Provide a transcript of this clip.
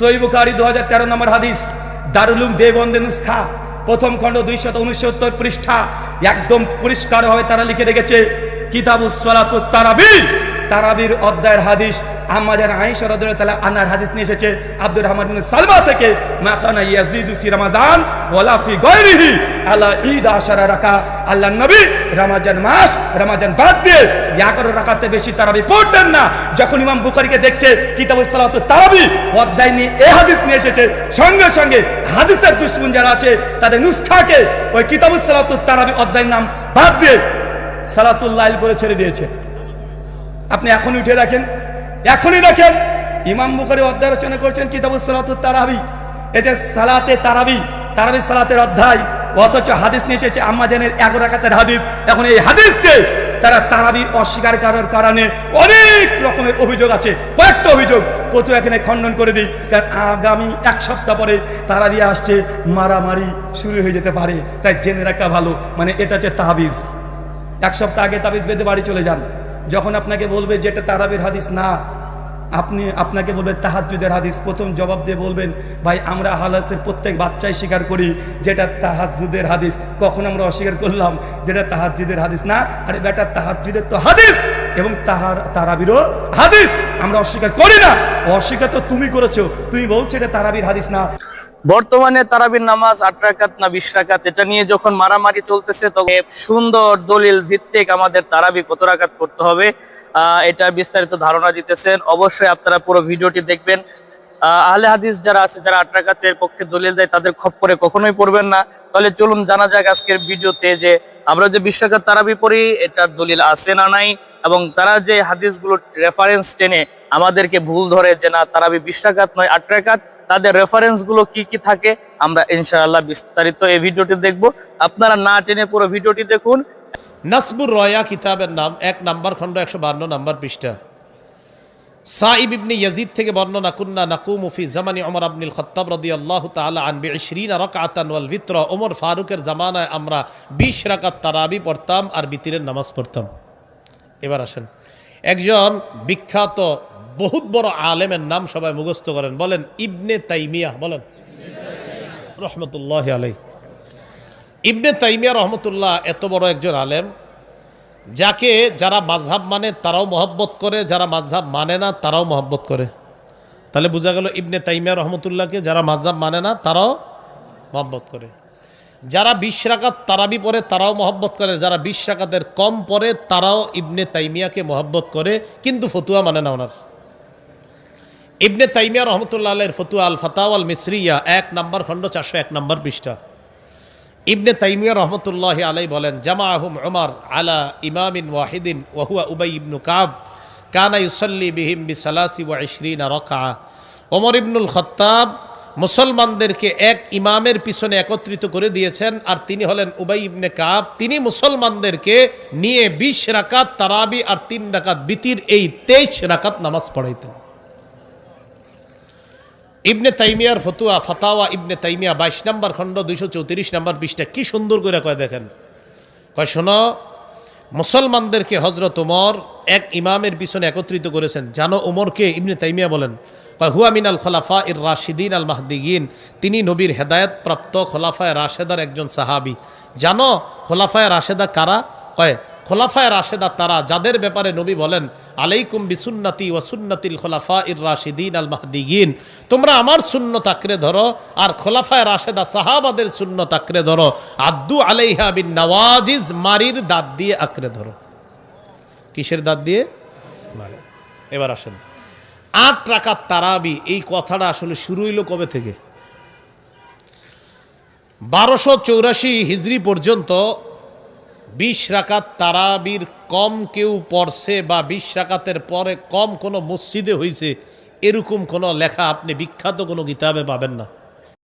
সই বুখারি দু হাজার তেরো নম্বর হাদিস। দারুলুম দেবন্দে নুসখা। প্রথম খণ্ড দুইশত উনসত্তর পৃষ্ঠা। একদম পরিষ্কার ভাবে তারা লিখে রেখেছে, কিতাবুস সালাতুত তারাবি। তারাবির অধ্যায়ের হাদিস আমাদের আয়েশা তাআলা আনার হাদিস নিয়ে এসেছে। আব্দুর রহমান সালমা থেকে ঈদ আশারা আল্লাহ নবী রমাজান মাস, রমাজান বাদ দিয়ে 11 রাকাতে বেশি তারাবি পড়তেন না। যখন ইমাম দেখছে, কিতাবুস সালাতুত তারাবি অধ্যায় নিয়ে এই হাদিস নিয়ে এসেছে। সঙ্গে সঙ্গে হাদিসের দুশমন যারা আছে, তাদের নুসখাকে ওই কিতাবুস সালাতুত তারাবি অধ্যায়ের নাম বাদ দিয়ে সালাতুল লাইল করে ছেড়ে দিয়েছে। আপনি এখন উঠে রাখেন, এখনই রাখেন। ইমাম বুখারী অধ্যায় রচনা করছেন কিতাবুস সালাতুত তারাবি। এই যে সালাতে তারাবি তারাবি সালাতের অধ্যায়, অথচ হাদিস নিয়ে এসেছে আম্মাজানের এক রাকাতের হাদিস। এখন এই হাদিসকে তারা তারাবি অস্বীকার করার কারণে অনেক রকমের অভিযোগ আছে, কয়েকটা অভিযোগ। প্রথম এখানে খণ্ডন করে দিই, কারণ আগামী এক সপ্তাহ পরে তারাবি আসছে, মারামারি শুরু হয়ে যেতে পারে। তাই জেনে রাখা ভালো মানে এটা হচ্ছে তাহাবিজ এক সপ্তাহ আগে তাবিজ বেঁধে বাড়ি চলে যান। যখন আপনাকে বলবে যেটা তারাবির হাদিস, না, আপনি, আপনাকে বলবে তাহাজুদের হাদিস। প্রথম জবাব দিয়ে বলবেন, ভাই, আমরা হালাসের প্রত্যেক বাচ্চাই স্বীকার করি যেটা তাহাজুদের হাদিস। কখন আমরা অস্বীকার করলাম, যেটা তাহাজুদের হাদিস না? আরে বেটা তাহাজুদের তো হাদিস এবং তাহার, তারাবিরও হাদিস। আমরা অস্বীকার করি না। অস্বীকার তো তুমি করেছ। তুমি বলছো এটা তারাবির হাদিস না। বর্তমানে তারাবির নামাজ আট রাকাত না বিশ রাকাত এটা নিয়ে যখন মারামারি চলতেছে তখন সুন্দর দলিল ভিত্তিক আমাদের তারাবি কত রাকাত করতে হবে এটা বিস্তারিত ধারণা দিতেছেন। অবশ্যই আপনারা পুরো ভিডিওটি দেখবেন। আহ, আহলে হাদিস যারা আছে যারা আট রাকাতের পক্ষে দলিল দেয় তাদের খপ্পরে কখনোই পড়বেন না। তাহলে চলুন জানা যাক আজকের ভিডিওতে যে আমরা যে বিশ রাকাত তারাবি পড়ি এটার দলিল আছে না নাই। এবং তারা যে হাদিসগুলো রেফারেন্স টেনে আমাদেরকে ভুল ধরে যে না, তারাবি বিশ রাকাত নয় আট রাকাত তাদের রেফারেন্সগুলো কি কি থাকে, আমরা ইনশাআল্লাহ বিস্তারিত এই ভিডিওটি দেখব। আপনারা না টেনে পুরো ভিডিওটি দেখুন। নাসবুর রয়া কিতাবের নাম, এক নাম্বার খণ্ড, একশো বান্ন নাম্বার পৃষ্ঠা। সাইব ইয়াজিদ থেকে বর্ণনা, কুন্না নাকুমু ফি জামানি ওমর আবনুল খত্তাব রাদিয়াল্লাহু তাআলা আন বিশরিনা রাকাতান ওয়াল বিত্র ওমর ফারুকের জামানায় আমরা 20 রাকাত তারাবি পড়তাম আর বিতিরের নামাজ পড়তাম। এবার আসেন। একজন বিখ্যাত, বহুত বড় আলেমের নাম সবাই মুখস্থ করেন। বলেন, ইবনে তাইমিয়া, বলেন। রহমতুল্লাহ আলাই ইবনে তাইমিয়া রহমতুল্লাহ এত বড় একজন আলেম, যাকে যারা মাঝহাব মানে তারাও মহব্বত করে, যারা মাঝহাব মানে না তারাও মহব্বত করে। তাহলে বোঝা গেল ইবনে তাইমিয়া রহমতুল্লাহকে যারা মাঝহাব মানে না তারাও মহব্বত করে। যারা বিশ রাকাত তারাবি পরে তারাও মহব্বত করে। যারা বিশ রাকাতের কম পরে তারাও ইবনে তাইমিয়াকে মহব্বত করে। কিন্তু ফতুয়া মানে না ওনার। ইবনে তাইমিয়া রহমতুল্লাহ আলের ফতুয়া আল ফাতাও আল মিসরিয়া এক নম্বর খণ্ড, চারশো এক নম্বর পৃষ্ঠা। ইবনে তাইমিয়া রহমতুল্লাহ আলাই বলেন জামা আহম উমর আলা ইমামিন ওয়াহিদিন ওহুয়া উবাই ইবনু কাব কানা ইউসল্লি বিহিম বি সালাসি ওয়া ইশরিনা রকা ওমর ইবনুল খত্তাব মুসলমানদেরকে এক ইমামের পিছনে একত্রিত করে দিয়েছেন, আর তিনি হলেন উবাই ইবনে কাব। তিনি মুসলমানদেরকে নিয়ে বিশ রাকাত তারাবি আর তিন রাকাত বিতির এই তেইশ রাকাত নামাজ পড়াইতেন। ইবনে তাইমিয়ার ফতুয়া, ফাতাওয়া ইবনে তাইমিয়া, বাইশ নম্বর খণ্ড, দুইশো চৌত্রিশ নম্বর বিশটা কি সুন্দর করে কয় দেখেন। কয়, শোনো, মুসলমানদেরকে হজরত উমর এক ইমামের পিছনে একত্রিত করেছেন। জানো উমরকে ইবনে তাইমিয়া বলেন। হুয়া মিনাল খলাফা ইর রাশিদিন আল মাহদিগিন তিনি নবীর হেদায়ত প্রাপ্ত খোলাফায় রাশেদার একজন সাহাবি। জানো খোলাফায় রাশেদা কারা? কয়, খোলাফায় রাশেদা তারা, যাদের ব্যাপারে নবী বলেন, আলাইকুম বিসুন্নতি ওয়াসুন্নতিল খোলাফা ইর রাশিদিন আল মাহদিগিন তোমরা আমার শূন্য আঁকড়ে ধরো, আর খোলাফায় রাশেদা সাহাবাদের শূন্য আঁকড়ে ধরো। আব্দু আলাইহা বিন নওয়াজিজ, মারির দাঁত দিয়ে আঁকড়ে ধরো। কিসের দাঁত দিয়ে? এবার আসেন। আট টাকার তারাবি, এই কথাটা আসলে শুরু হইল কবে থেকে? বারোশো চৌরাশি হিজড়ি পর্যন্ত বিশ রাকাত তারাবির কম কেউ পড়ছে বা বিশ রাকাতের পরে কম কোনো মসজিদে হয়েছে এরকম কোনো লেখা আপনি বিখ্যাত কোনো কিতাবে পাবেন না।